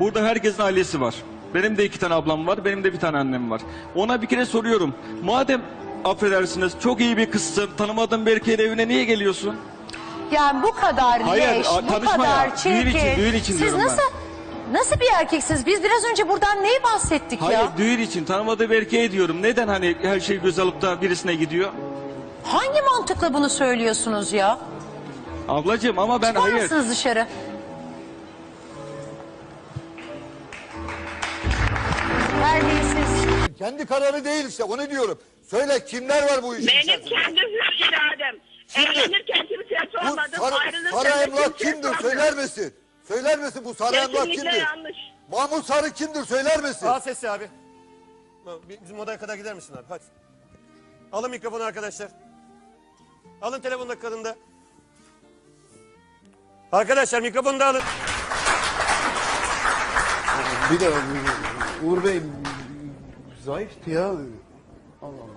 Burada herkesin ailesi var. Benim de iki tane ablam var, benim de bir tane annem var. Ona bir kere soruyorum. Madem affedersiniz çok iyi bir kızsın, tanımadığın bir erkeğin evine niye geliyorsun? Yani bu kadar Hayır, leş, a- bu tanışma kadar ya. çirkin. Düğün için, düğün için Siz diyorum ben. nasıl nasıl bir erkeksiniz? Biz biraz önce buradan neyi bahsettik Hayır, ya? düğün için tanımadığı bir erkeğe diyorum. Neden hani her şeyi göz alıp da birisine gidiyor? Hangi mantıkla bunu söylüyorsunuz ya? Ablacığım ama ben Çıkar hayır. mısınız dışarı? Terbiyesiz. Kendi kararı değil işte onu diyorum. Söyle kimler var bu işin Benim içerisinde? kendi hür iradem. Şimdi- Evlenirken kimseye Bu sormadım. sarı, ayrılırken sarı de emlak kimseye kimdir sormadım. söyler misin? Söyler misin bu sarı emlak Kesinlikle kimdir? yanlış. Mahmut Sarı kimdir söyler misin? Al sesi abi. Bizim odaya kadar gider misin abi? Hadi. Alın mikrofonu arkadaşlar. Alın telefonu kadında. Arkadaşlar mikrofonu da alın. Bir de Uğur Bey zayıftı ya. Allah Allah.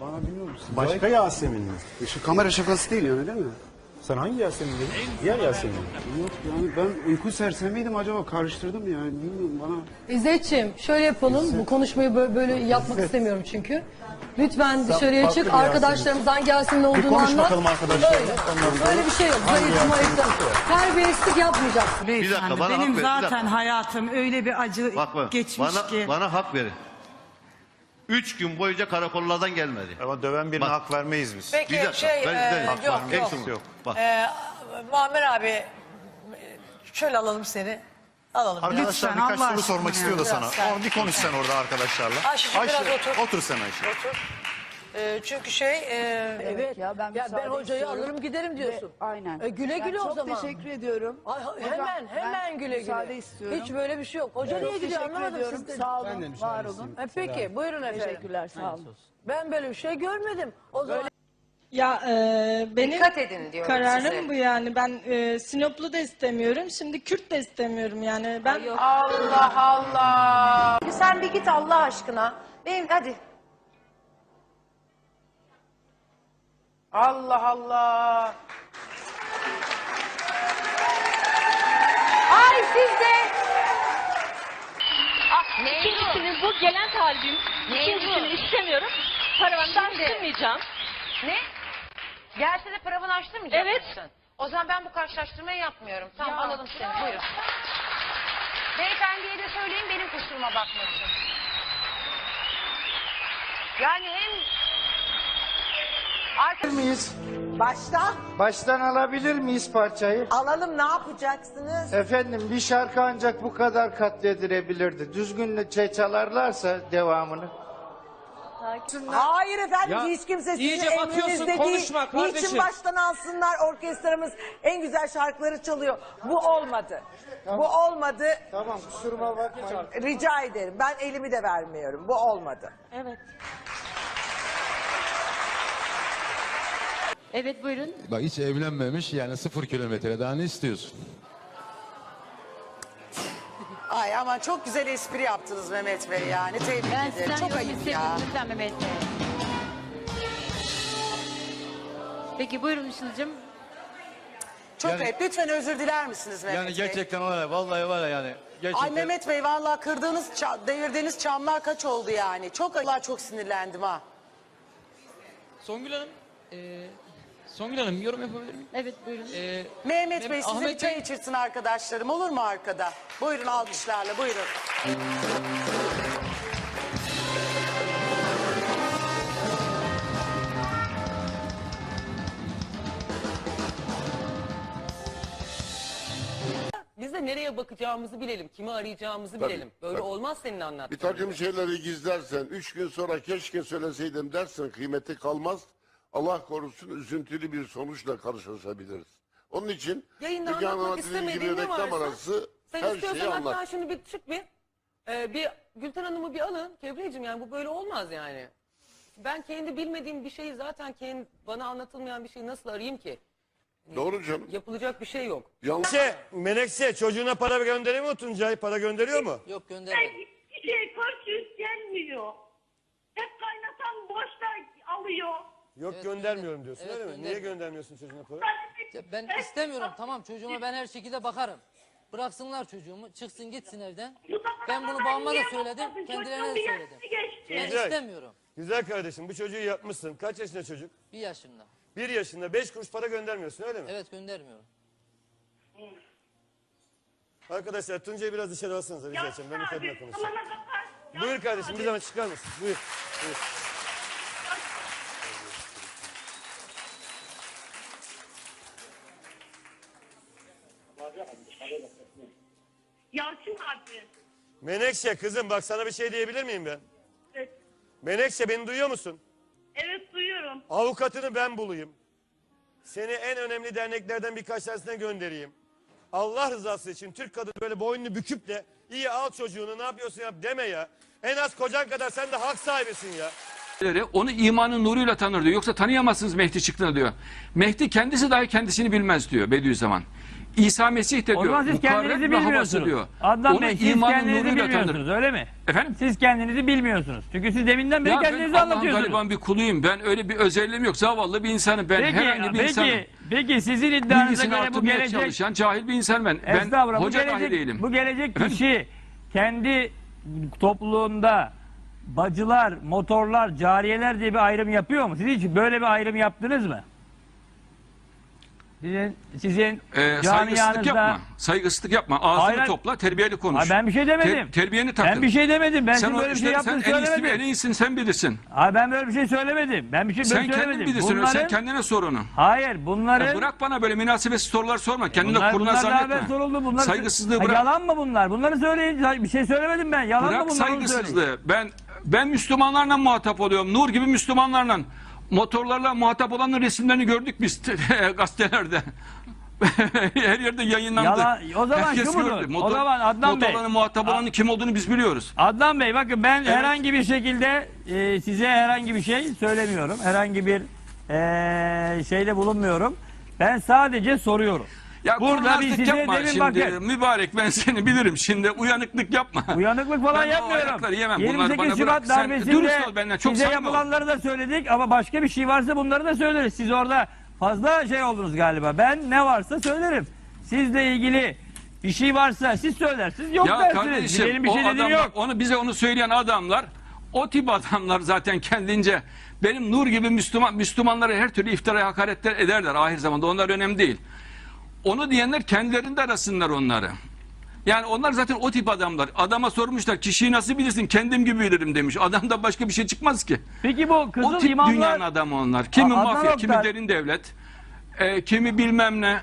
Bana bilmiyor musun? Başka Yasemin mi? Zayıf. Şu kamera şakası değil yani değil mi? Sen hangi Yasemin dedin? Diğer Yasemin. mi? Yok yani ben uyku sersemiydim acaba karıştırdım yani bilmiyorum bana. İzzetciğim şöyle yapalım. Bu konuşmayı bö- böyle yapmak istemiyorum çünkü. Lütfen dışarıya farklı çık. bir. Arkadaşlarımızdan gelsin ne olduğunu konuş anlat. bakalım arkadaşlarla. Böyle. Ondan sonra Böyle bir şey yok. mayıftan. ise Terbiyesizlik yapmayacaksın. Bir dakika bana Benim hak ver. bir zaten dakika. hayatım öyle bir acı Bak bak. geçmiş Bana, ki. bana hak verin. Üç gün boyunca karakollardan gelmedi. Ama döven birine Bak. hak vermeyiz biz. Peki Bir dakika, şey ben- e, ben- yok yok. Yok. Bak. E, Muammer abi şöyle alalım seni. Alalım biraz. Arkadaşlar Lütfen, birkaç Allah soru aşkına sormak ya. istiyor da sana. Sen. Bir konuş sen orada arkadaşlarla. Ayşe, biraz otur. Otur sen Ayşe. Otur. E, çünkü şey e, Evet ya ben, ya ben hocayı alırım giderim diyorsun. Ve- aynen. E, güle güle Ben o çok zaman. teşekkür ediyorum. Ay, Hocam, hemen hemen ben güle güle. müsaade istiyorum. Hiç böyle bir şey yok. Hoca niye gidiyor teşekkür anlamadım ediyorum. sizden. Sağ olun, var olun. E, peki buyurun efendim. Teşekkürler, sağ olun. Ben böyle bir şey görmedim. O zaman Ya benim Dikkat edin diyorum size. bu yani. Ben Sinoplu da istemiyorum. Şimdi Kürt de istemiyorum yani. Ben Allah Allah. Sen bir git Allah aşkına. Benim hadi. Allah Allah. Ay siz de. İkincisini bu gelen talibim. İkincisini istemiyorum. Paravandan çıkmayacağım. Ne? Gelse de paravanı açtırmayacak Evet. mısın? O zaman ben bu karşılaştırmayı yapmıyorum. Tamam alalım seni buyurun. Beyefendiye de söyleyin benim kusuruma bakmasın. Yani hem... Arka... miyiz? Başta Baştan alabilir miyiz parçayı? alalım ne yapacaksınız? Efendim bir şarkı ancak bu kadar katledilebilirdi. Düzgün çalarlarsa devamını. Hayır efendim hiç kimse sizin iyice batıyorsun, emrinizde konuşma değil. kardeşim. Niçin baştan alsınlar orkestramız en güzel şarkıları çalıyor. Bu olmadı. Bu olmadı. Tamam kusuruma bakmayın. Rica ederim. Ben elimi de vermiyorum. Bu olmadı. Evet buyurun. Bak hiç evlenmemiş yani sıfır kilometre daha ne istiyorsun? Ama çok güzel espri yaptınız Mehmet Bey yani. Tebrik ederim. Çok ayıp ya. Lütfen Mehmet Bey. Peki buyurun Işıl'cığım. Çok ayıp. Lütfen özür diler misiniz Mehmet Yani Bey? gerçekten var ya vallahi var ya yani. Gerçekten. Ay Mehmet Bey vallahi kırdığınız, ça- devirdiğiniz çamlar kaç oldu yani? Çok Allah çok sinirlendim ha. Songül Hanım Songül Hanım yorum yapabilir miyim? Evet buyurun. Mehmet Bey size Ahmet bir çay Bey- içirsin arkadaşlarım olur mu arkada? Buyurun alkışlarla buyurun. Biz de nereye bakacağımızı bilelim, kimi arayacağımızı bilelim. Böyle olmaz senin anlattığın. Bir takım şeyleri gizlersen, üç gün sonra keşke söyleseydim dersen kıymeti kalmaz. Allah korusun üzüntülü bir sonuçla karşılaşabiliriz. Onun için Yayında Müge Hanım'a anlatmak dediğim gibi istemediğin ne reklam varsa arası Sen her istiyorsan şeyi hatta anlat. şimdi bir çık bir. Ee, bir Gülten Hanım'ı bir alın. Kebreciğim yani bu böyle olmaz yani. Ben kendi bilmediğim bir şeyi zaten kendi, bana anlatılmayan bir şeyi nasıl arayayım ki? Doğru canım. Yapılacak bir şey yok. Yanlış. Menekşe, Menekşe çocuğuna para gönderiyor mu Tuncay? Para gönderiyor mu? Yok gönderme. Hiçbir şey karşı gelmiyor. Hep kaynatan boşta alıyor. Yok Evet, göndermiyorum diyorsun Evet, öyle mi? Niye göndermiyorum. göndermiyorsun çocuğuna para? Ya Ben istemiyorum tamam çocuğuma ben her şekilde bakarım. Bıraksınlar çocuğumu çıksın gitsin evden. Ben bunu babama da söyledim kendilerine de söyledim. Ben Güzel. istemiyorum. Güzel kardeşim bu çocuğu yapmışsın. Kaç yaşında çocuk? Bir yaşında. Bir yaşında beş kuruş para göndermiyorsun öyle mi? Evet göndermiyorum. Arkadaşlar Tuncay'ı biraz dışarı alsanıza rica edeceğim. Ben bir kadınla konuşacağım. Buyur kardeşim bir zaman çıkar mısın? Buyur. Buyur. Menekşe kızım bak sana bir şey diyebilir miyim ben? Evet, Menekşe beni duyuyor musun? evet duyuyorum. Avukatını ben bulayım. Seni en önemli derneklerden birkaç tanesine göndereyim. Allah rızası için Türk kadını böyle boynunu büküp de iyi al çocuğunu ne yapıyorsun yap deme ya. En az kocan kadar sen de hak sahibisin ya. Onu imanın nuruyla tanır diyor. Yoksa tanıyamazsınız Mehdi çıktığını diyor. Mehdi kendisi dahi kendisini bilmez diyor Bediüzzaman. İsa Mesih de O diyor. zaman siz kendinizi bilmiyorsunuz. diyor. Adnan Onu Bey siz kendinizi bilmiyorsunuz tanır. öyle mi? Efendim? Siz kendinizi bilmiyorsunuz. Çünkü siz deminden beri Ya ben kendinizi Allah'ın anlatıyorsunuz. gariban bir kuluyum. Ben öyle bir özelliğim yok. Zavallı bir insanım. Ben Peki, herhangi bir peki, insanım. peki sizin iddianıza göre bu gelecek... çalışan cahil bir insan ben. Ben bu hoca dahi gelecek, değilim. bu gelecek Efendim? kişi kendi topluluğunda bacılar, motorlar, cariyeler diye bir ayrım yapıyor mu? Siz hiç böyle bir ayrım yaptınız mı? Sizin, sizin Ee, saygısızlık camianızda... yapma. Saygısızlık yapma. Ağzını Hayır. topla, terbiyeli konuş. Ay ben bir şey demedim. Ter- terbiyeni takın. Ben bir şey demedim. Ben sen sizin o böyle bir şey işleri- yaptığınızı Sen en iyisi söylemedim. en iyisin sen bilirsin. Ay ben böyle bir şey söylemedim. Ben bir şey böyle Sen kendin söylemedim. bilirsin. Bunların- Sen kendine sor onu. Hayır bunların... Ya bırak bana böyle münasebetsiz sorular sorma. Kendini bunlar, de kuruna bunlar daha zannetme. evvel soruldu. Bunlar, Saygısızlığı Ha, bırak. Yalan mı bunlar? Bunları söyleyin. Bir şey söylemedim ben. Yalan mı Bırak bunlar? Onu söyleyin. saygısızlığı. Ben ben Müslümanlarla muhatap oluyorum. Nur gibi Müslümanlarla. Motorlarla muhatap olanın resimlerini gördük biz gazetelerde. Her yerde yayınlandı. Yalan- o zaman Herkes mudur? gördü. O zaman Adnan Bey- muhatap olanın kim olduğunu biz biliyoruz. Adnan Bey bakın ben Evet. herhangi bir şekilde e, size herhangi bir şey söylemiyorum. Herhangi bir e, şeyde bulunmuyorum. Ben sadece soruyorum. Ya Burada bir size yapma şimdi. bakın. Mübarek ben seni bilirim şimdi. Uyanıklık yapma. Uyanıklık falan Ben yapmıyorum. ayakları yemem. Bunları 28 bana Şubat bırak. Sen dürüst ol benden. Çok size ol. yapılanları da söyledik ama başka bir şey varsa bunları da söyleriz. Siz orada fazla şey oldunuz galiba. Ben ne varsa söylerim. Sizle ilgili bir şey varsa siz söylersiniz. Yok ya dersiniz. kardeşim Benim bir şey dediğim adamlar, yok. onu bize onu söyleyen adamlar o tip adamlar zaten kendince benim nur gibi Müslüman Müslümanlara her türlü iftira hakaretler ederler ahir zamanda onlar önemli değil. Onu diyenler kendilerinde arasınlar onları. Yani onlar zaten o tip adamlar. Adama sormuşlar kişiyi nasıl bilirsin? Kendim gibi bilirim demiş. Adamda başka bir şey çıkmaz ki. Peki bu kızıl o tip imamlar... dünyanın adamı onlar. Kimi Adnan mafya, kimi derin devlet, e, kimi bilmem ne.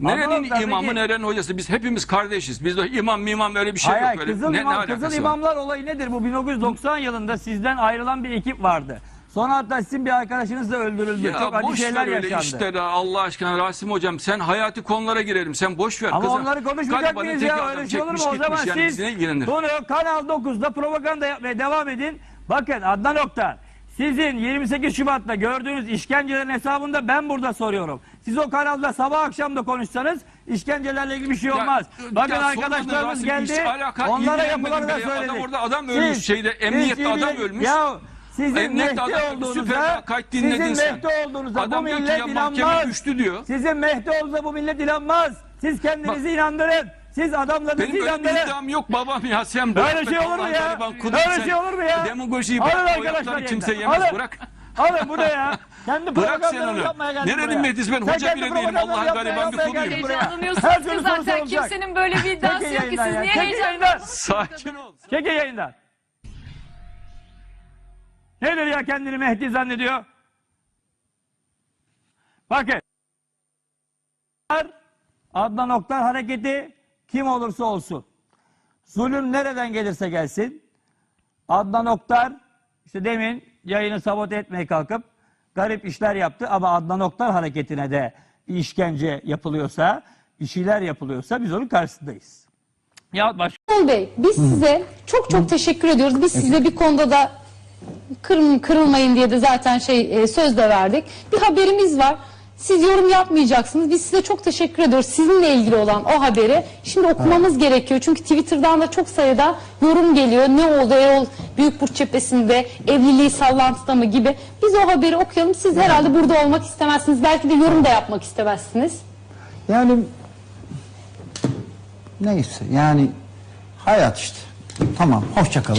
Nerenin imamı, peki- nerenin hocası? Biz hepimiz kardeşiz. Bizde imam mimam öyle bir şey Hayır, yok. Öyle. Kızıl, ne, İmam, ne Kızıl var? İmamlar olayı nedir? Bu 1990 yılında sizden ayrılan bir ekip vardı. Sonra hatta sizin bir arkadaşınız da öldürüldü. Ya Çok acı boş şeyler ver öyle yaşandı. işte Allah aşkına Rasim hocam sen hayati konulara girelim. Sen boş ver Ama kızım. onları konuşmayacak Garibanın mıyız ya? adam Öyle şey olur mu? çekmiş O zaman gitmiş. Yani siz bizi ne ilgilenir? bunu Kanal 9'da propaganda yapmaya devam edin. Bakın Adnan Oktar. Sizin 28 Şubat'ta gördüğünüz işkencelerin hesabında ben burada soruyorum. Siz o kanalda sabah akşam da konuşsanız işkencelerle ilgili bir şey Ya, olmaz. Bakın ya arkadaşlarımız Rasim, geldi. hiç alaka, onlara ilgilenmedin yapılanı da be. Adam söyledik. orada adam ölmüş şeyde, emniyette adam ölmüş. Ya sizin Emniyette Mehdi adam olduğunuza, süper vakayt dinledin sizin sen. Mehdi olduğunuza Adam bu diyor ki millet ya mahkeme inanmaz. düştü diyor. Sizin Mehdi olduğunuza bu millet inanmaz. Siz kendinizi inandırın. Siz adamlarınızı Benim öyle bir inandırın. iddiam yok babam ya sen bırak. Böyle be, şey olur mu Allah'ın ya? gariban kulu Böyle sen. şey olur mu ya? Demagojiyi Alın bırak. O arkadaşlar yaptıkları kimse yemez Alın. bırak. Alın bu ne ya? Kendi Bırak sen onu. yapmaya geldin Nerenin buraya. Mehdi'si ben? Sen Hoca kendi bile değilim. propagandanı Allah'ın yapmaya- gariban bir yapmaya kuluyum. geldin buraya. Heyecanlanıyorsunuz ki türlü zaten kimsenin böyle bir iddiası Çekin yok ki yayından siz ya. niye Çekin heyecanlanıyorsunuz? yayından. Sakin ol. Çekin yayından. Nedir ya kendini Mehdi zannediyor? Bakın. Adnan Oktar hareketi kim olursa olsun. Zulüm nereden gelirse gelsin. Adnan Oktar işte demin yayını sabote etmeye kalkıp garip işler yaptı ama Adnan Oktar hareketine de bir işkence yapılıyorsa, bir şeyler yapılıyorsa biz onun karşısındayız. Ya başka Bey biz size çok çok teşekkür ediyoruz. Biz size bir konuda da kırın, kırılmayın diye de zaten şey e, söz de verdik. Bir haberimiz var. Siz yorum yapmayacaksınız. Biz size çok teşekkür ediyoruz. Sizinle ilgili olan o haberi şimdi okumamız gerekiyor. Çünkü Twitter'dan da çok sayıda yorum geliyor. Ne oldu Erol Büyükburç cephesinde evliliği sallantıda mı gibi. Biz o haberi okuyalım. Siz herhalde burada olmak istemezsiniz. Belki de yorum da yapmak istemezsiniz. Yani neyse yani hayat işte. Tamam hoşça kalın.